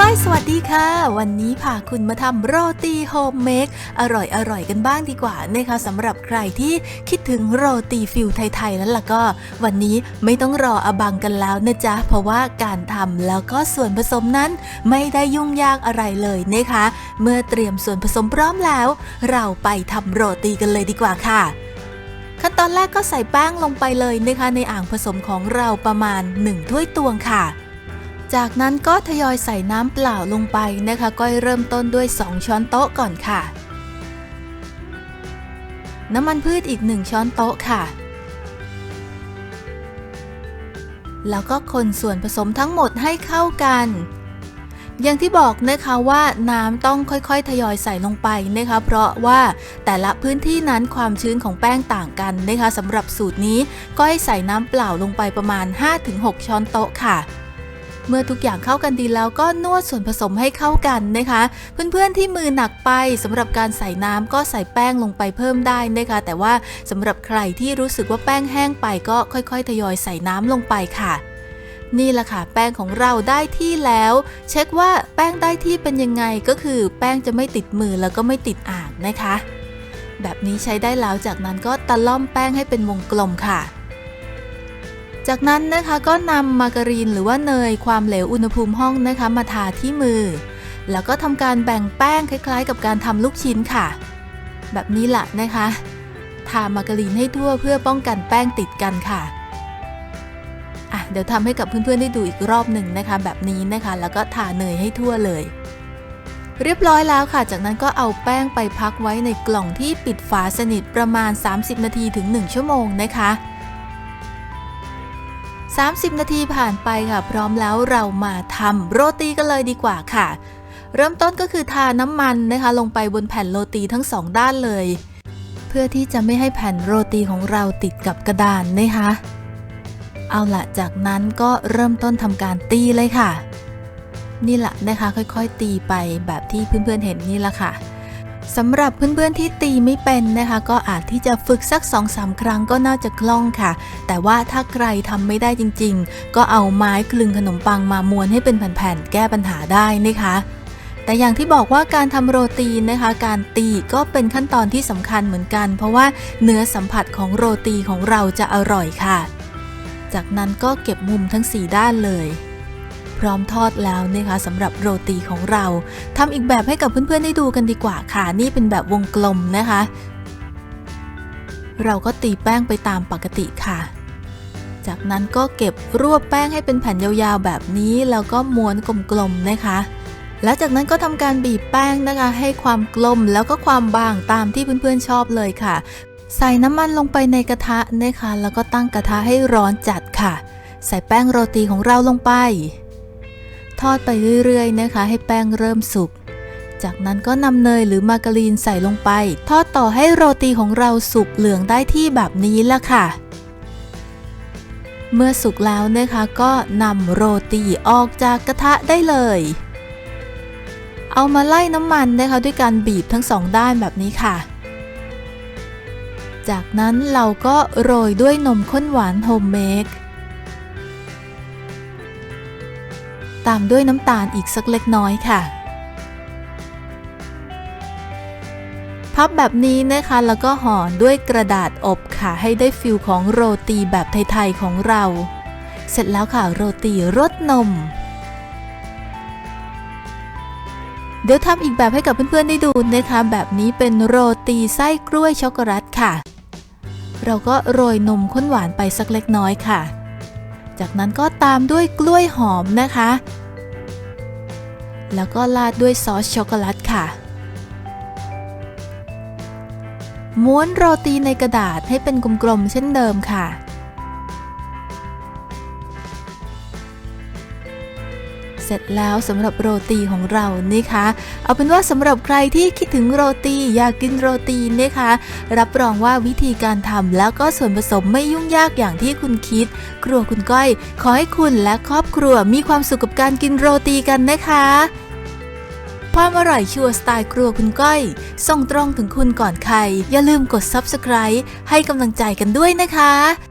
ก้อยสวัสดีค่ะ วันนี้พาคุณมาทำโรตีโฮมเมคอร่อยอร่อยกันบ้างดีกว่านะคะสำหรับใครที่คิดถึงโรตีฟิลไทยๆแล้วล่ะก็ วันนี้ไม่ต้องรออบังกันแล้วนะจ๊ะ เพราะว่าการทำแล้วก็ส่วนผสมนั้นไม่ได้ยุ่งยากอะไรเลยนะคะ เมื่อเตรียมส่วนผสมพร้อมแล้ว เราไปทำโรตีกันเลยดีกว่าค่ะขั้นตอนแรกก็ใส่แป้งลงไปเลยนะคะในอ่างผสมของเราประมาณ 1 ถ้วยตวงค่ะ จากนั้นก็ทยอยใส่น้ำเปล่าลงไปนะคะก้อยเริ่มต้นด้วย 2 ช้อนโต๊ะก่อนค่ะ น้ำมันพืชอีก 1 ช้อนโต๊ะค่ะ แล้วก็คนส่วนผสมทั้งหมดให้เข้ากัน อย่างที่บอกนะคะว่าน้ำต้องค่อยๆ ทยอยใส่ลงไปนะคะ เพราะว่าแต่ละพื้นที่นั้นความชื้นของแป้งต่างกันนะคะสำหรับสูตรนี้ก็ให้ใส่น้ำเปล่าลงไปประมาณ 5-6 ช้อนโต๊ะค่ะ เมื่อทุกอย่างเข้ากันดีแล้วก็นวดส่วนผสมให้เข้ากันนะคะ เพื่อนๆที่มือหนักไปสำหรับการใส่น้ำก็ใส่แป้งลงไปเพิ่มได้นะคะแต่ว่าสำหรับใครที่รู้สึกว่าแป้งแห้งไปก็ค่อยๆทยอยใส่น้ำลงไปค่ะนี่แหละค่ะ แป้งของเราได้ที่แล้ว เช็คว่าแป้งได้ที่เป็นยังไงก็คือแป้งจะไม่ติดมือแล้วก็ไม่ติดอ่างนะคะ แบบนี้ใช้ได้แล้วจากนั้นก็ตะล่อมแป้งให้เป็นวงกลมค่ะ จากนั้นนะคะก็นำมาการีนหรือว่าเนยความเหลวอุณหภูมิห้องนะคะมาทาที่มือ แล้วก็ทำการแบ่งแป้งคล้าย ๆ กับการทำลูกชิ้นค่ะ แบบนี้แหละนะคะ ทามาการีนให้ทั่วเพื่อป้องกันแป้งติดกันค่ะอะเดี๋ยวทำให้กับเพื่อนๆได้ดูอีกรอบหนึ่งนะคะ แบบนี้นะคะ แล้วก็ทาเนยให้ทั่วเลย เรียบร้อยแล้วค่ะ จากนั้นก็เอาแป้งไปพักไว้ในกล่องที่ปิดฝาสนิทประมาณ 30 นาทีถึง 1 ชั่วโมงนะคะ 30 นาทีผ่านไปค่ะ พร้อมแล้วเรามาทำโรตีกันเลยดีกว่าค่ะ เริ่มต้นก็คือทาน้ำมันนะคะ ลงไปบนแผ่นโรตีทั้งสองด้านเลย เพื่อที่จะไม่ให้แผ่นโรตีของเราติดกับกระดานนะคะ เอาละจากนั้นก็เริ่มต้นทำการตีเลยค่ะ นี่แหละนะคะค่อยๆตีไปแบบที่เพื่อนๆเห็นนี่แหละค่ะ สำหรับเพื่อนๆที่ตีไม่เป็นนะคะ ก็อาจที่จะฝึกสัก2-3ครั้งก็น่าจะคล่องค่ะ แต่ว่าถ้าใครทำไม่ได้จริงๆ ก็เอาไม้คลึงขนมปังมาม้วนให้เป็นแผ่นๆ แก้ปัญหาได้นะคะแต่อย่างที่บอกว่าการทำโรตีนะคะ การตีก็เป็นขั้นตอนที่สำคัญเหมือนกัน เพราะว่าเนื้อสัมผัสของโรตีของเราจะอร่อยค่ะ จากนั้นก็เก็บมุมทั้ง 4 ด้านเลย พร้อมทอดแล้วนะคะสำหรับโรตีของเราทำอีกแบบให้กับเพื่อนๆได้ดูกันดีกว่าค่ะ นี่เป็นแบบวงกลมนะคะ เราก็ตีแป้งไปตามปกติค่ะ จากนั้นก็เก็บรวบแป้งให้เป็นแผ่นยาวๆแบบนี้ แล้วก็ม้วนกลมๆนะคะแล้วจากนั้นก็ทำการบีบแป้งนะคะ ให้ความกลมแล้วก็ความบางตามที่เพื่อนๆชอบเลยค่ะ ใส่น้ำมันลงไปในกระทะนะคะ แล้วก็ตั้งกระทะให้ร้อนจัดค่ะ ใส่แป้งโรตีของเราลงไป ทอดไปเรื่อยๆนะคะ ให้แป้งเริ่มสุก จากนั้นก็นำเนยหรือมาการีนใส่ลงไป ทอดต่อให้โรตีของเราสุกเหลืองได้ที่แบบนี้ละค่ะ เมื่อสุกแล้วนะคะก็นำโรตีออกจากกระทะได้เลย เอามาไล่น้ำมันนะคะด้วยการบีบทั้งสองด้านแบบนี้ค่ะจากนั้นเราก็โรยด้วยนมข้นหวานโฮมเมด ตามด้วยน้ำตาลอีกสักเล็กน้อยค่ะ พับแบบนี้นะคะแล้วก็ห่อด้วยกระดาษอบค่ะ ให้ได้ฟิลของโรตีแบบไทยๆของเรา เสร็จแล้วค่ะโรตีรสนม เดี๋ยวทำอีกแบบให้กับเพื่อนๆได้ดูนะคะ แบบนี้เป็นโรตีไส้กล้วยช็อกโกแลตค่ะ เราก็โรยนมข้นหวานไปสักเล็กน้อยค่ะ จากนั้นก็ตามด้วยกล้วยหอมนะคะ แล้วก็ราดด้วยซอสช็อกโกแลตค่ะ ม้วนโรตีในกระดาษให้เป็นกลมๆเช่นเดิมค่ะ เสร็จแล้วสำหรับโรตีของเรานะคะ เอาเป็นว่าสำหรับใครที่คิดถึงโรตีอยากกินโรตีนะคะ รับรองว่าวิธีการทำแล้วก็ส่วนผสมไม่ยุ่งยากอย่างที่คุณคิด ครัวคุณก้อย ขอให้คุณและครอบครัวมีความสุขกับการกินโรตีกันนะคะความอร่อยชัวสไตล์ครัวคุณก้อย ส่งตรงถึงคุณก่อนใคร อย่าลืมกด Subscribe ให้กำลังใจกันด้วยนะคะ